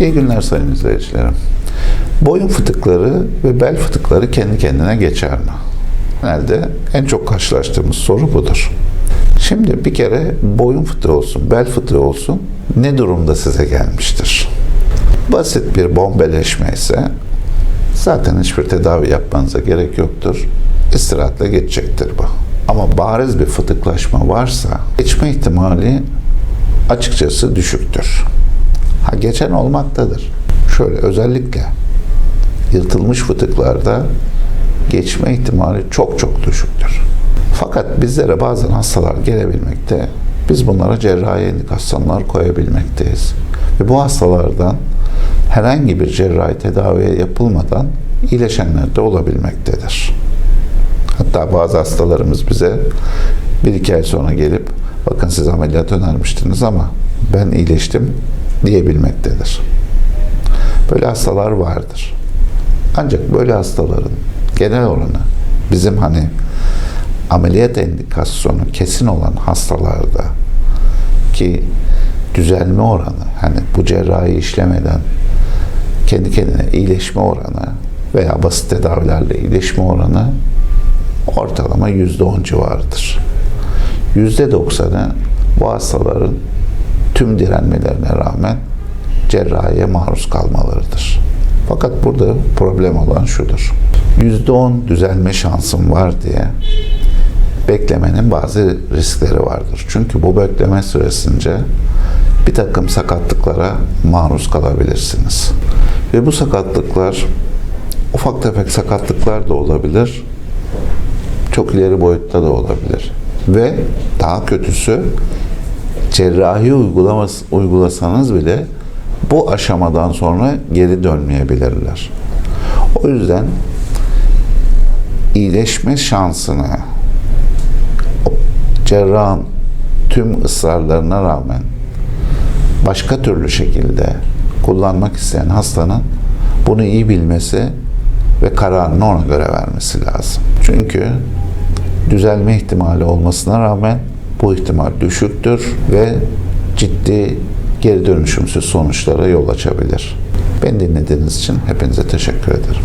İyi günler sayın izleyicilerim. Boyun fıtıkları ve bel fıtıkları kendi kendine geçer mi? Genelde en çok karşılaştığımız soru budur. Şimdi bir kere boyun fıtığı olsun, bel fıtığı olsun ne durumda size gelmiştir? Basit bir bombeleşme ise zaten hiçbir tedavi yapmanıza gerek yoktur. İstirahatle geçecektir bu. Ama bariz bir fıtıklaşma varsa geçme ihtimali açıkçası düşüktür. Ha geçen olmaktadır. Şöyle özellikle yırtılmış fıtıklarda geçme ihtimali çok çok düşüktür. Fakat bizlere bazen hastalar gelebilmekte. Biz bunlara cerrahi indikasyonlar koyabilmekteyiz. Ve bu hastalardan herhangi bir cerrahi tedaviye yapılmadan iyileşenler de olabilmektedir. Hatta bazı hastalarımız bize bir iki ay sonra gelip bakın siz ameliyat önermiştiniz ama ben iyileştim diyebilmektedir. Böyle hastalar vardır. Ancak böyle hastaların genel oranı bizim hani ameliyat indikasyonu kesin olan hastalarda ki düzelme oranı hani bu cerrahi işlemeden kendi kendine iyileşme oranı veya basit tedavilerle iyileşme oranı ortalama yüzde on civarıdır. Yüzde doksanı bu hastaların tüm direnmelerine rağmen cerrahiye maruz kalmalarıdır. Fakat burada problem olan şudur. Yüzde on düzelme şansım var diye beklemenin bazı riskleri vardır. Çünkü bu bekleme süresince bir takım sakatlıklara maruz kalabilirsiniz. Ve bu sakatlıklar ufak tefek sakatlıklar da olabilir. Çok ileri boyutta da olabilir. Ve daha kötüsü cerrahi uygulamas, uygulasanız bile bu aşamadan sonra geri dönmeyebilirler. O yüzden iyileşme şansını cerrahın tüm ısrarlarına rağmen başka türlü şekilde kullanmak isteyen hastanın bunu iyi bilmesi ve kararını ona göre vermesi lazım. Çünkü düzelme ihtimali olmasına rağmen bu ihtimal düşüktür ve ciddi geri dönüşümsüz sonuçlara yol açabilir. Beni dinlediğiniz için hepinize teşekkür ederim.